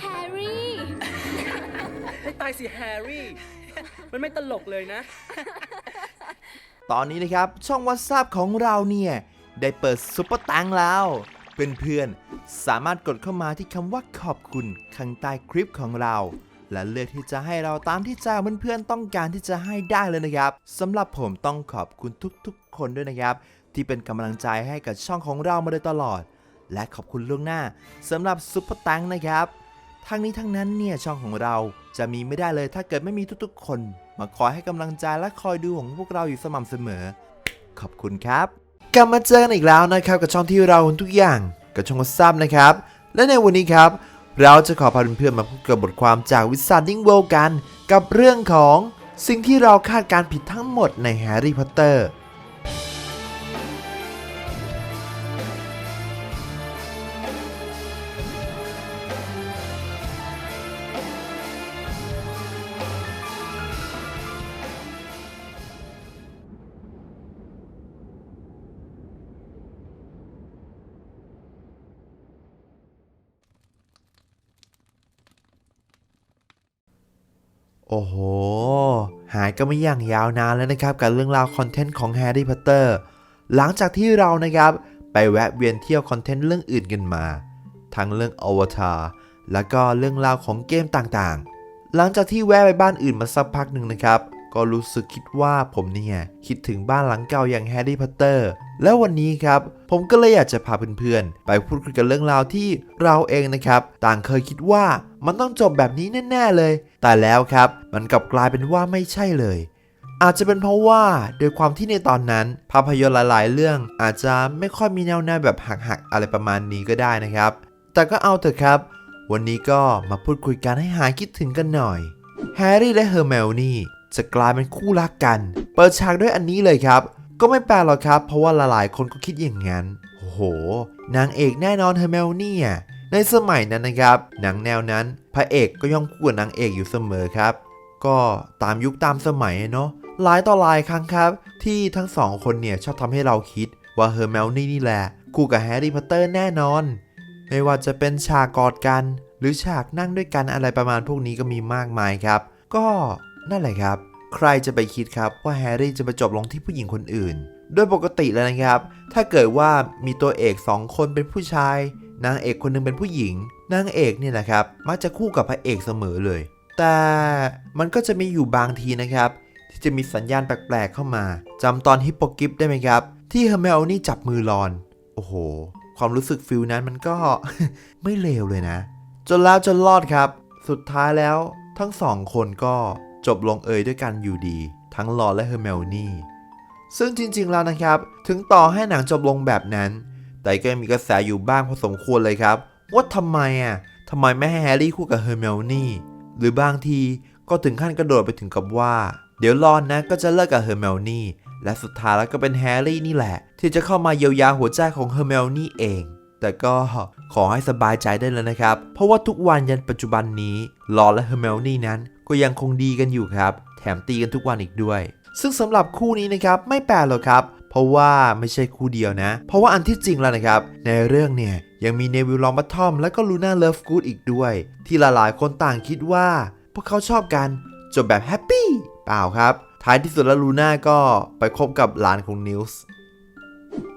แฮร์รี่ ให้ตายสิแฮร์รี่ มันไม่ตลกเลยนะ ตอนนี้นะครับ ช่องวั s ซับของเราเนี่ย ได้เปิดซุปเปอร์ตังแล้ว เพื่อนๆ สามารถกดเข้ามาที่คำว่าขอบคุณข้างใต้คลิปของเรา และเลือกที่จะให้เราตามที่ใจเพื่อนๆต้องการที่จะให้ได้เลยนะครับสำหรับผมต้องขอบคุณทุกๆ คนด้วยนะครับ ที่เป็นกำลังใจให้กับช่องของเรามาโดยตลอด และขอบคุณล่วงหน้าสำหรับซุปเปอร์ตังนะครับ ทั้งนี้ทั้งนั้นเนี่ยช่องของเราจะมีไม่ได้เลยถ้าเกิดไม่มีทุกๆ คน มาคอยให้กำลังใจและคอยดูของพวกเราอยู่สม่ำเสมอ ขอบคุณครับ กลับมาเจอกันอีกแล้วนะครับกับช่องที่เราทุกอย่างกับช่องวัซับนะครับ และในวันนี้ครับ เราจะขอพาเพื่อนๆมาพบกับบทความจากวิสันดิ้งเวิลด์กัน กับเรื่องของสิ่งที่เราคาดการผิดทั้งหมดในแฮร์รี่พอตเตอร์ โอ้โห หายก็ไม่อย่างยาวนานแล้วนะครับ กับเรื่องราวคอนเทนต์ของแฮร์รี่พอตเตอร์หลังจากที่เรานะครับ ไปแวะเวียนเที่ยวคอนเทนต์เรื่องอื่นกันมา ทั้งเรื่องอวตารแล้วก็เรื่องราวของเกมต่างๆ หลังจากที่แวะไปบ้านอื่นมาสักพักหนึ่งนะครับ ก็รู้สึกคิดว่าผมเนี่ยคิดถึงบ้านหลังเก่าอย่างแฮร์รี่พอตเตอร์ แล้ววันนี้ครับ ผมก็เลยอยากจะพาเพื่อนๆ ไปพูดคุยกันเรื่องราวที่เราเองนะครับ ต่างเคยคิดว่ามันต้องจบแบบนี้แน่ๆเลย แต่แล้วครับ มันกลับกลายเป็นว่าไม่ใช่เลย อาจจะเป็นเพราะว่าโดยความที่ในตอนนั้น ภาพยนตร์หลายๆ เรื่องอาจจะไม่ค่อยมีแนวแนวแบบหักๆอะไรประมาณนี้ก็ได้นะครับ แต่ก็เอาเถอะครับ วันนี้ก็มาพูดคุยกันให้หายคิดถึงกันหน่อยแฮร์รี่และเฮอร์เมลนี่จะกลายเป็นคู่รักกัน เปิดฉากด้วยอันนี้เลยครับ ก็ไม่แปลกหรอกครับ เพราะว่าหลายๆ คนก็คิดอย่างนั้นโอ้โห นางเอกแน่นอนเฮอร์เมลนี่อะในสมัยนั้นนะครับ หนังแนวนั้น พระเอกก็ย่อมคู่กับนางเอกอยู่เสมอครับ ก็ตามยุคตามสมัยเนาะหลายต่อหลายครั้งครับ ที่ทั้งสองคนเนี่ยชอบทำให้เราคิดว่าเฮอร์เมลนี่นี่แหละคู่กับแฮร์รี่พอตเตอร์แน่นอน ไม่ว่าจะเป็นฉากกอดกัน หรือฉากนั่งด้วยกันอะไรประมาณพวกนี้ก็มีมากมายครับ ก็นั่นแหละครับ ใครจะไปคิดครับว่าแฮร์รี่จะไปจบลงที่ผู้หญิงคนอื่น โดยปกติแล้วนะครับ ถ้าเกิดว่ามีตัวเอกสองคนเป็นผู้ชาย นางเอกคนหนึงเป็นผู้หญิง นางเอกเนี่ยนะครับมักจะคู่กับพระเอกเสมอเลย แต่มันก็จะมีอยู่บางทีนะครับ ที่จะมีสัญญาณแปลกๆเข้ามาจำตอนฮิปโปกิฟได้ไหมครับ ที่เฮอร์เมลนี่จับมือรอน โอ้โห ความรู้สึกฟิลนั้นมันก็ไม่เลวเลยนะ จนแล้วจนรอดครับ สุดท้ายแล้วทั้งสองคนก็ จบลงเอยด้วยกันอยู่ดี ทั้งลอและเฮอร์เมลนี่ซึ่งจริงๆแล้วนะครับ ถึงต่อให้หนังจบลงแบบนั้น แต่ก็มีกระแสอยู่บ้างพอสมควรเลยครับ ว่าทำไมอะทำไมไม่ให้แฮร์รี่คู่กับเฮอร์เมลนี่หรือบางทีก็ถึงขั้นกระโดดไปถึงกับว่า เดี๋ยวรอนนะก็จะเลิกกับเฮอร์เมลนี่และสุดท้ายแล้วก็เป็นแฮร์รี่นี่แหละ ที่จะเข้ามาเยียวยาหัวใจของเฮอร์เมลนี่เอง แต่ก็ขอให้สบายใจได้เลยนะครับ เพราะว่าทุกวันยันปัจจุบันนี้ลอนและเฮอร์เมลนี่นั้น ก็ยังคงดีกันอยู่ครับ แถมตีกันทุกวันอีกด้วย ซึ่งสำหรับคู่นี้นะครับไม่แปลกหรอกครับ เพราะว่าไม่ใช่คู่เดียวนะ เพราะว่าอันที่จริงแล้วนะครับ ในเรื่องเนี่ยยังมีเนวิลลองบัตทอมและก็ลูน่าเลิฟกูดอีกด้วย ที่หลายๆคนต่างคิดว่า พวกเขาชอบกันจบแบบแฮปปี้เปล่าครับ ท้ายที่สุดแล้วลูน่าก็ไปคบกับหลานของนิวส์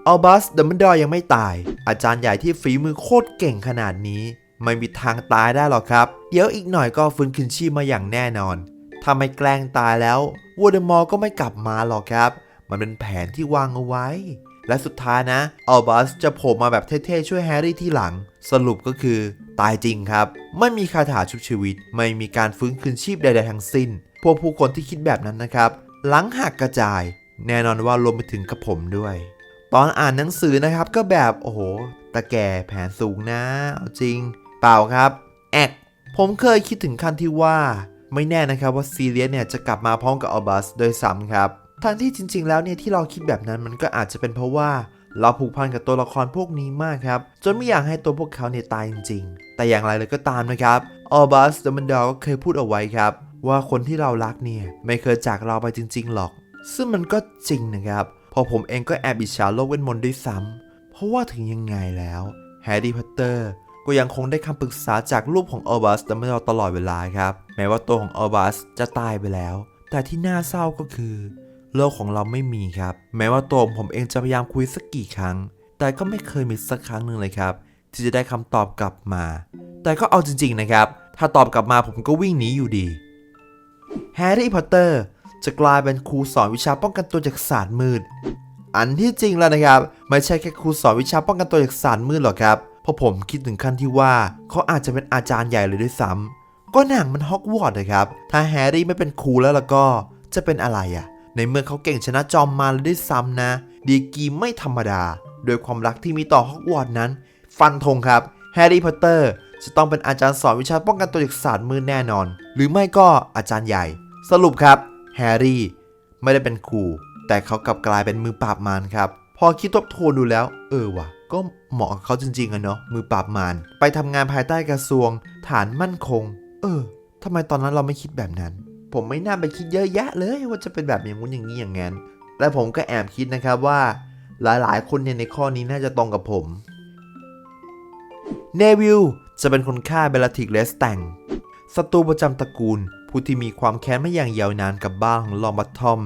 อัลบัสเดมเบลดอร์ยังไม่ตาย อาจารย์ใหญ่ที่ฝีมือโคตรเก่งขนาดนี้ ไม่มีทางตายได้หรอกครับ เดี๋ยวอีกหน่อยก็ฟื้นคืนชีพมาอย่างแน่นอนถ้าไม่แกล้งตายแล้ววอร์เดมอร์ก็ไม่กลับมาหรอกครับ มันเป็นแผนที่วางเอาไว้ และสุดท้ายนะอัลบัสจะโผล่มาแบบเท่ๆช่วยแฮร์รี่ที่หลัง สรุปก็คือตายจริงครับ ไม่มีคาถาชุบชีวิต ไม่มีการฟื้นคืนชีพใดๆทั้งสิ้น พวกผู้คนที่คิดแบบนั้นนะครับ หลังหักกระจาย แน่นอนว่ารวมไปถึงกับผมด้วย ตอนอ่านหนังสือนะครับก็แบบโอ้โหตะแก่แผนสูงนะเอาจริง เปล่าครับ แอก ผมเคยคิดถึงขั้นที่ว่า ไม่แน่นะครับว่าซีเรียสเนี่ยจะกลับมาพร้อมกับอัลบัสโดยซ้ำครับ ทั้งที่จริง ๆ แล้วเนี่ยที่เราคิดแบบนั้นมันก็อาจจะเป็นเพราะว่า เราผูกพันกับตัวละครพวกนี้มากครับ จนไม่อยากให้ตัวพวกเขาเนี่ยตายจริง ๆ แต่อย่างไรเลยก็ตามนะครับอัลบัสเดมันดอก็เคยพูดเอาไว้ครับ ว่าคนที่เรารักเนี่ยไม่เคยจากเราไปจริง ๆ หรอก ซึ่งมันก็จริงนะครับพอผมเองก็แอบอิจฉาโลกเวทมนต์ด้วยซ้ำเพราะว่าถึงยังไงแล้วแฮร์รี่พอตเตอร์ ก็ยังคงได้คำปรึกษาจากรูปของออบัสมาตลอดเวลาครับ แม้ว่าตัวของออบัสจะตายไปแล้ว แต่ที่น่าเศร้าก็คือ โลกของเราไม่มีครับ แม้ว่าตัวผมเองจะพยายามคุยสักกี่ครั้ง แต่ก็ไม่เคยมีสักครั้งหนึ่งเลยครับ ที่จะได้คำตอบกลับมา แต่ก็เอาจริง ๆนะครับ ถ้าตอบกลับมาผมก็วิ่งหนีอยู่ดีแฮร์รี่พอตเตอร์จะกลายเป็นครูสอนวิชาป้องกันตัวจากศาสตร์มืด อันที่จริงแล้วนะครับ ไม่ใช่แค่ครูสอนวิชาป้องกันตัวจากศาสตร์มืดหรอกครับ ราะผมคิดถึงขั้นที่ว่าเขาอาจจะเป็นอาจารย์ใหญ่เลยด้วยซ้ำก็หนังมันฮอกวอตส์นะครับ ถ้าแฮร์รี่ไม่เป็นครูแล้วล่ะก็จะเป็นอะไรอะ่ะ ในเมื่อเขาเก่งชนะจอมมารเลยด้วยซ้ำนะ ดีกีไม่ธรรมดา โดยความรักที่มีต่อฮอกวอตส์นั้น ฟันธงครับแฮร์รี่พอตเตอร์จะต้องเป็นอาจารย์สอนวิชาป้องกันตัวจากศาสตร์มืดแน่นอน หรือไม่ก็อาจารย์ใหญ่ สรุปครับแฮร์รี่ไม่ได้เป็นครูแต่เขากลับกลายเป็นมือปราบมารครับ พอคิดทบทวนดูแล้ว เออว่ะ ก็เหมาะกับเขาจริงๆอะเนาะมือปราบมารไปทำงานภายใต้กระทรวง ฐานมั่นคง เออทำไมตอนนั้นเราไม่คิดแบบนั้น ผมไม่น่าไปคิดเยอะแยะเลยว่าจะเป็นแบบอย่างงู้นอย่างนี้อย่างงั้นและผมก็แอบคิดนะครับว่า หลายๆ คนเนี่ยในข้อนี้น่าจะตรงกับผมเนวิลจะเป็นคนฆ่าเบลลาทิกเลสแตงศัตรูประจำตระกูล ผู้ที่มีความแค้นมาอย่างยาวนานกับบ้านของลองบัตทอม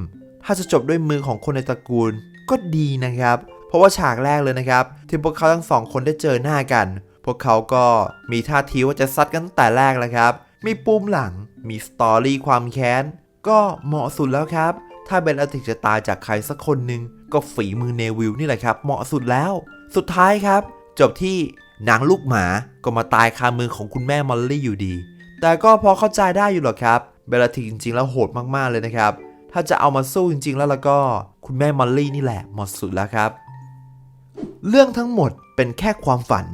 ถ้าจะจบด้วยมือของคนในตระกูลก็ดีนะครับ เพราะว่าฉากแรกเลยนะครับ ที่พวกเขาทั้งสองคนได้เจอหน้ากัน พวกเขาก็มีท่าทีว่าจะซัดกันตั้งแต่แรกแล้วครับ มีปุ่มหลัง มีสตอรี่ความแค้น ก็เหมาะสุดแล้วครับ ถ้าเบนอติกจะตายจากใครสักคนหนึ่งก็ฝีมือเนวิลนี่แหละครับ เหมาะสุดแล้ว สุดท้ายครับ จบที่นางลูกหมาก็มาตายคามือของคุณแม่มอลลี่อยู่ดี แต่ก็พอเข้าใจได้อยู่หรอกครับ เบลลาทิกจริงๆ แล้วโหดมากๆเลยนะครับ ถ้าจะเอามาสู้จริงๆ แล้วแล้วก็คุณแม่มอลลี่นี่แหละเหมาะสุดแล้วครับ เรื่องทั้งหมดเป็นแค่ความฝัน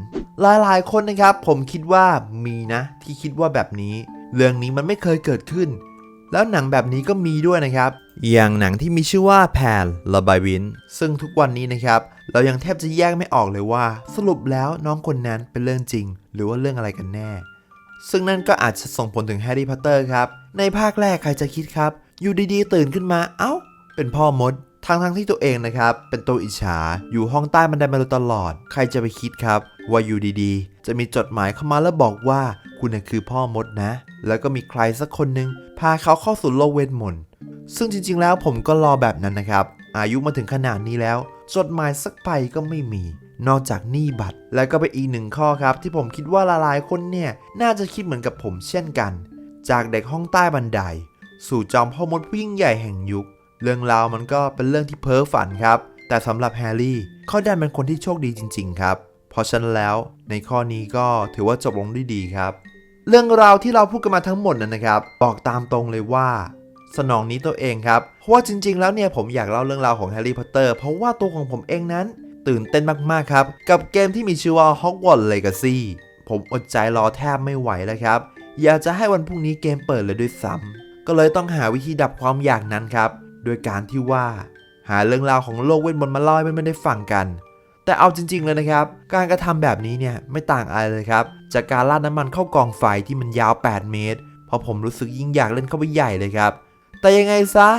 หลายๆ คนนะครับ ผมคิดว่ามีนะ ที่คิดว่าแบบนี้ เรื่องนี้มันไม่เคยเกิดขึ้น แล้วหนังแบบนี้ก็มีด้วยนะครับ อย่างหนังที่มีชื่อว่าแพนลบายวิน ซึ่งทุกวันนี้นะครับ เรายังแทบจะแยกไม่ออกเลยว่า สรุปแล้วน้องคนนั้นเป็นเรื่องจริง หรือว่าเรื่องอะไรกันแน่ ซึ่งนั่นก็อาจจะส่งผลถึงแฮร์รี่พอตเตอร์ครับ ในภาคแรกใครจะคิดครับ อยู่ดีๆ ตื่นขึ้นมา เอ้า เป็นพ่อมด ทั้งทั้งที่ตัวเองนะครับ เป็นตัวอิจฉา อยู่ห้องใต้บันไดมาโดยตลอด ใครจะไปคิดครับว่าอยู่ดีๆ จะมีจดหมายเข้ามาแล้วบอกว่า คุณน่ะคือพ่อมดนะ แล้วก็มีใครสักคนหนึ่งพาเขาเข้าสู่โลกเวทมนต์ซึ่งจริงๆ แล้วผมก็รอแบบนั้นนะครับ อายุมาถึงขนาดนี้แล้ว จดหมายสักใบก็ไม่มี นอกจากหนี้บัตร และก็เป็นอีกหนึ่งข้อครับ ที่ผมคิดว่าหลายๆคนเนี่ย น่าจะคิดเหมือนกับผมเช่นกัน จากเด็กห้องใต้บันได สู่จอมพ่อมดผู้ยิ่งใหญ่แห่งยุค เรื่องราวมันก็เป็นเรื่องที่เพ้อฝันครับ แต่สำหรับแฮร์รี่เขาได้เป็นคนที่โชคดีจริง ๆ ครับ เพราะฉะนั้นแล้วในข้อนี้ก็ถือว่าจบลงด้วยดีครับ เรื่องราวที่เราพูดกันมาทั้งหมดนั้นนะครับ บอกตามตรงเลยว่า สนองนี้ตัวเองครับ เพราะว่าจริง ๆ แล้วเนี่ยผมอยากเล่าเรื่องราวของแฮร์รี่พอตเตอร์เพราะว่าตัวของผมเองนั้น ตื่นเต้นมากๆครับ กับเกมที่มีชื่อว่า Hogwarts Legacy ผมอดใจรอแทบไม่ไหวแล้วครับ อยากจะให้วันพรุ่งนี้เกมเปิดเลยด้วยซ้ำก็เลยต้องหาวิธีดับความอยากนั้นครับ โดยการที่ว่าหาเรื่องราวของโลกเวทมนต์มาเล่าให้มันได้ฟังกัน แต่เอาจริง ๆ เลยนะครับ การกระทำแบบนี้เนี่ยไม่ต่างอะไรเลยครับ จากการราดน้ำมันเข้ากองไฟที่มันยาว 8 เมตรเพราะผมรู้สึกยิ่งอยากเล่นเข้าไปใหญ่เลยครับ แต่ยังไงซะ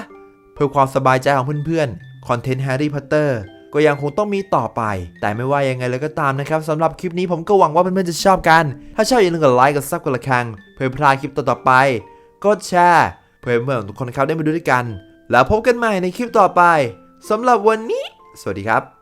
เพื่อความสบายใจของเพื่อนๆคอนเทนต์แฮร์รี่พอตเตอร์ก็ยังคงต้องมีต่อไป แต่ไม่ว่ายังไงเลยก็ตามนะครับสำหรับคลิปนี้ผมก็หวังว่าเพื่อนๆจะชอบกัน ถ้าชอบอย่าลืมกดไลค์กดซับกดระฆังเพื่อพลาดคลิปต่อๆไป กดแชร์ เพื่อเพื่อนๆทุกคนเขาได้มาดูด้วยกัน แล้วพบกันใหม่ในคลิปต่อไปสำหรับวันนี้ สวัสดีครับ